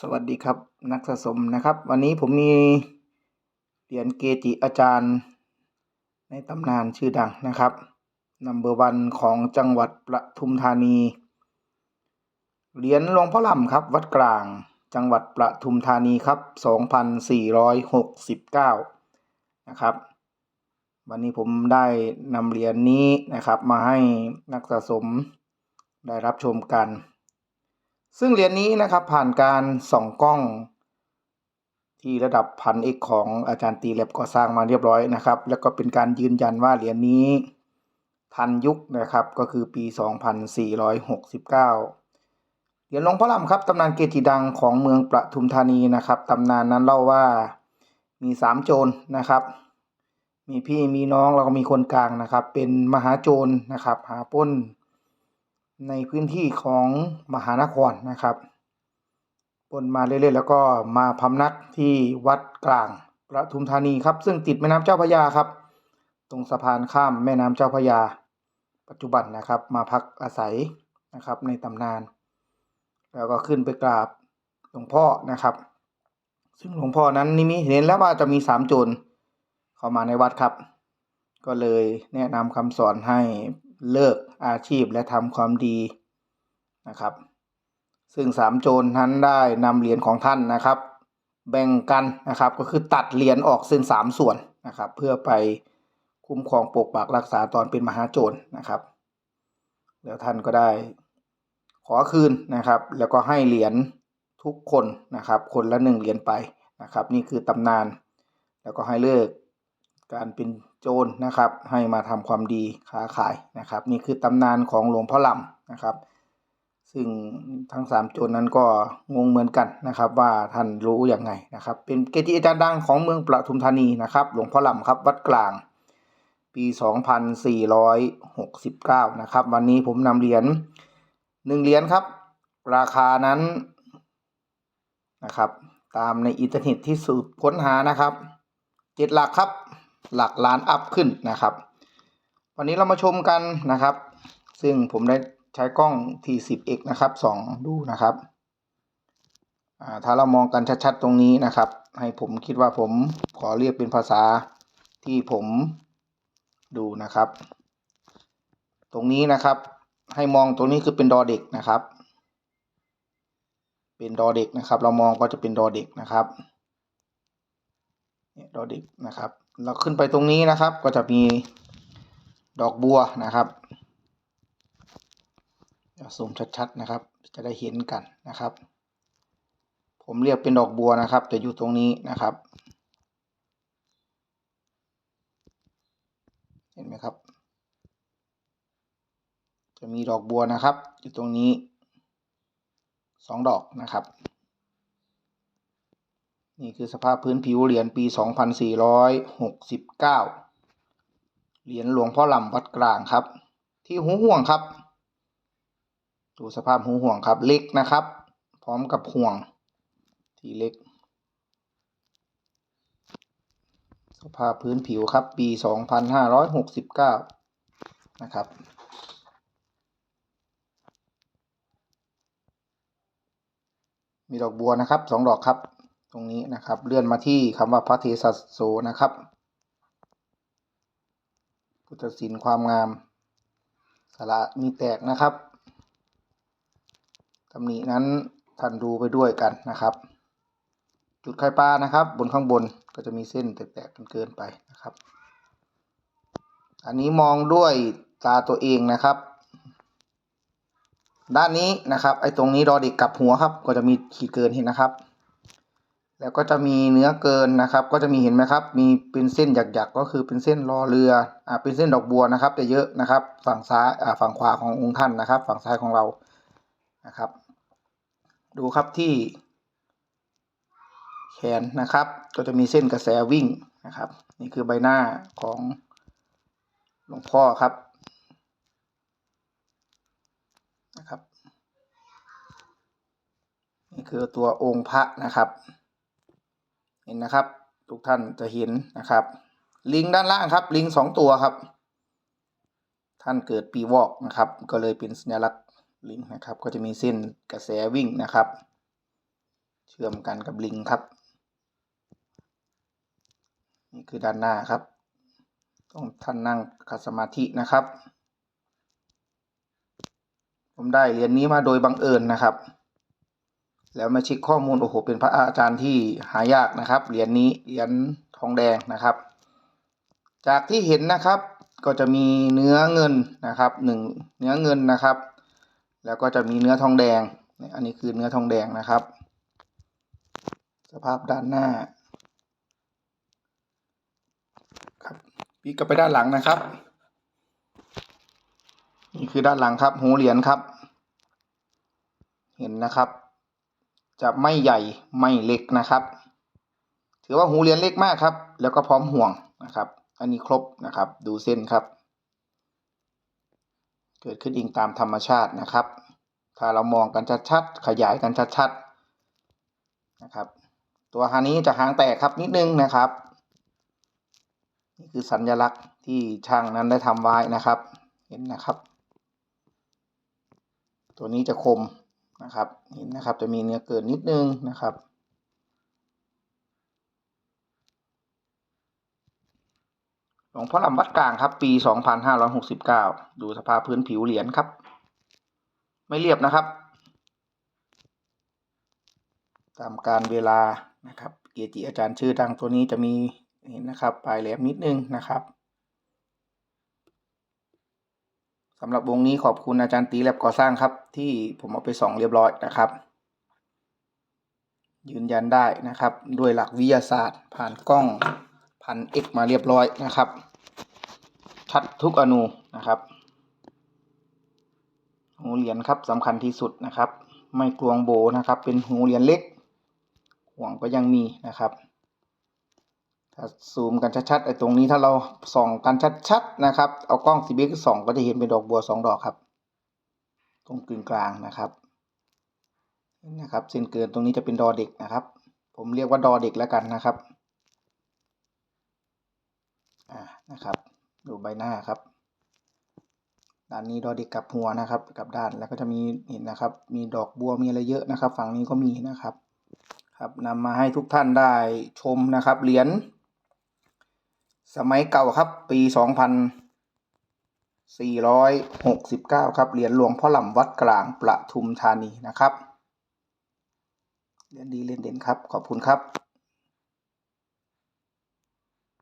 สวัสดีครับนักสะสมนะครับ วันนี้ผมมีเหรียญเกจิอาจารย์ ในตำนานชื่อดังนะครับนัมเบอร์วันของจังหวัดประทุมธานีเหรียญหลวงพ่อลำครับ วัดกลางจังหวัดประทุมธานีครับ 2469 นะครับ วันนี้ผมได้นำเหรียญนนี้นะครับ มาให้นักสะสมได้รับชมกัน ซึ่งเหรียญนี้นะครับผ่านการส่องกล้อง ที่ระดับพันเอกของอาจารย์ตีเล็บก่อสร้างมาเรียบร้อยนะครับ แล้วก็เป็นการยืนยันว่าเหรียญนี้ ทันยุคนะครับก็คือปี 2469เหรียญหลวงพ่อลำครับตำนานเกจิดังของเมืองประทุมธานีนะครับตำนานนั้นเล่าว่ามีสามโจรนะครับ มีพี่มีน้องแล้วก็มีคนกลางนะครับ เป็นมหาโจรนะครับ หาป้น ในพื้นที่ของมหานครนะครับปนมาเรื่อยๆแล้วก็มาพำนักที่วัดกลางประทุมธานีครับ ซึ่งติดแม่น้ำเจ้าพระยาครับ ตรงสะพานข้ามแม่น้ำเจ้าพระยา ปัจจุบันนะครับ มาพักอาศัยนะครับในตำนาน แล้วก็ขึ้นไปกราบหลวงพ่อนะครับ ซึ่งหลวงพ่อนั้นนิมิเห็นแล้วว่าจะมีสามโจรเข้ามาในวัดครับ ก็เลยแนะนำคำสอนให้ เลิกอาชีพและทำความดีนะครับ ซึ่งสามโจรนั้นได้นำเหรียญของท่านนะครับ แบ่งกันนะครับก็คือตัดเหรียญออกเป็นสามส่วนนะครับ เพื่อไปคุ้มครองปกปักรักษาตอนเป็นมหาโจรนะครับ แล้วท่านก็ได้ขอคืนนะครับ แล้วก็ให้เหรียญทุกคนนะครับ คนละหนึ่งเหรียญไปนะครับ นี่คือตำนาน แล้วก็ให้เลิกการเป็น โจรนะครับ ให้มาทำความดีค้าขายนะครับ นี่คือตำนานของหลวงพ่อลำนะครับ ซึ่งทั้งสามโจรนั้นก็งงเหมือนกันนะครับ ว่าท่านรู้อย่างไงนะครับ เป็นเกจิอาจารย์ดังของเมืองประทุมธานีนะครับ หลวงพ่อลำครับวัดกลาง ปี 2469 นะครับ วันนี้ผมนำเหรียญหนึ่งเหรียญครับ ราคานั้นนะครับ ตามในอินเทอร์เน็ตที่สืบค้นหานะครับเจ็ดหลักครับ หลักล้านอัพขึ้นนะครับ วันนี้เรามาชมกันนะครับ ซึ่งผมได้ใช้กล้อง T10X นะครับส่องดูนะครับอ่าถ้าเรามองกันชัดๆตรงนี้นะครับ ให้ผมคิดว่าผมขอเรียกเป็นภาษาที่ผมดูนะครับ ตรงนี้นะครับ ให้มองตรงนี้คือเป็นดอเด็กนะครับ เป็นดอเด็กนะครับ เรามองก็จะเป็นดอเด็กนะครับเนี่ยดอเด็กนะครับ เราขึ้นไปตรงนี้นะครับ ก็จะมีดอกบัวนะครับซูมชัดๆนะครับ จะได้เห็นกันนะครับ ผมเรียกเป็นดอกบัวนะครับจะอยู่ตรงนี้นะครับ เห็นไหมครับ จะมีดอกบัวนะครับ อยู่ตรงนี้สองดอกนะครับ นี่คือสภาพพื้นผิวเหรียญปี 2469 เหรียญหลวงพ่อลำวัดกลางครับ ที่หูห่วงครับ ดูสภาพหูห่วงครับเล็กนะครับ พร้อมกับห่วงที่เล็ก สภาพพื้นผิวครับปี 2569 นะครับมีดอกบัวนะครับสองดอกครับ ตรงนี้นะครับ เลื่อนมาที่คำว่าพระเทศโสนะครับ พุทธศิลป์ความงามสาระมีแตกนะครับตำหนินั้นท่านดูไปด้วยกันนะครับ จุดไข่ปลานะครับ บนข้างบนก็จะมีเส้นแตกๆกันเกินไปนะครับ อันนี้มองด้วยตาตัวเองนะครับ ด้านนี้นะครับ ไอ้ตรงนี้รอเด็กกลับหัวครับ ก็จะมีขีดเกินเห็นนะครับ แล้วก็จะมีเนื้อเกินนะครับ ก็จะมีเห็นไหมครับ มีเป็นเส้นหยักๆ ก็คือเป็นเส้นรอเรืออ่าเป็นเส้นดอกบัวนะครับแต่เยอะนะครับ ฝั่งซ้ายอ่าฝั่งขวาขององค์ท่านนะครับ ฝั่งซ้ายของเรานะครับ ดูครับที่ แขนนะครับ ก็จะมีเส้นกระแสวิ่งนะครับ นี่คือใบหน้าของหลวงพ่อครับนะครับ นี่คือตัวองค์พระนะครับ เห็นนะครับ ทุกท่านจะเห็นนะครับ ลิงด้านล่างครับ ลิงสองตัวครับ ท่านเกิดปีวอกนะครับ ก็เลยเป็นสัญลักษณ์ลิงนะครับ ก็จะมีเส้นกระแสวิ่งนะครับ เชื่อมกันกับลิงครับ นี่คือด้านหน้าครับ ต้องท่านนั่งขัดสมาธินะครับ ผมได้เหรียญนี้มาโดยบังเอิญนะครับ แล้วมาเช็คข้อมูลโอ้โหเป็นพระอาจารย์ที่หายากนะครับเหรียญนี้เหรียญทองแดงนะครับ จากที่เห็นนะครับก็จะมีเนื้อเงินนะครับหนึ่งเนื้อเงินนะครับ แล้วก็จะมีเนื้อทองแดง อันนี้คือเนื้อทองแดงนะครับ สภาพด้านหน้าครับปีกกลับไปด้านหลังนะครับนี่คือด้านหลังครับหูเหรียญครับ เห็นนะครับ จะไม่ใหญ่ไม่เล็กนะครับ ถือว่าหูเรียญเล็กมากครับ แล้วก็พร้อมห่วงนะครับ อันนี้ครบนะครับ ดูเส้นครับ เกิดขึ้นเองตามธรรมชาตินะครับ ถ้าเรามองกันชัดๆขยายกันชัดๆนะครับ ตัวหานี้จะหางแตกครับนิดนึงนะครับนี่คือสัญลักษณ์ที่ช่างนั้นได้ทำไว้นะครับ เห็นนะครับ ตัวนี้จะคม นะครับเห็นนะครับจะมีเนื้อเกินนิดนึงนะครับ หลวงพ่อลำวัดกลางครับ ปี 2569 ดูสภาพพื้นผิวเหรียญครับ ไม่เรียบนะครับ ตามการเวลานะครับ เกจิอาจารย์ชื่อดังตัวนี้จะมีเห็นนะครับ ปลายแหลมนิดนึงนะครับ สำหรับวงนี้ขอบคุณอาจารย์ตีแลบก่อสร้างครับ ที่ผมเอาไปส่องเรียบร้อยนะครับ ยืนยันได้นะครับ ด้วยหลักวิทยาศาสตร์ ผ่านกล้องพันเอ็กมาเรียบร้อยนะครับ ชัดทุกอนูนะครับหูเหรียญครับสำคัญที่สุดนะครับ ไม่กลวงโบนะครับ เป็นหูเหรียญเล็ก ห่วงก็ยังมีนะครับ ถ้าซูมกันชัดๆไอ้ตรงนี้ถ้าเราส่องกันชัดๆนะครับ เอากล้องซีบีก็ส่องก็จะเห็นเป็นดอกบัวสองดอกครับ ตรงกึ่งกลางนะครับเห็นนะครับ เส้นเกินตรงนี้จะเป็นดอเด็กนะครับ ผมเรียกว่าดอเด็กแล้วกันนะครับอ่านะครับ ดูใบหน้าครับด้านนี้ดอเด็กกับหัวนะครับ กับด้านแล้วก็จะมีเห็นนะครับ มีดอกบัวมีอะไรเยอะนะครับ ฝั่งนี้ก็มีนะครับ ครับนำมาให้ทุกท่านได้ชมนะครับเหรียญ สมัยเก่าครับ ปีสองพันสี่ร้อยหกสิบเก้าครับ เหรียญหลวงพ่อหล่ำวัดกลางประทุมธานีนะครับ เหรียญดีเหรียญเด่นครับ ขอบคุณครับ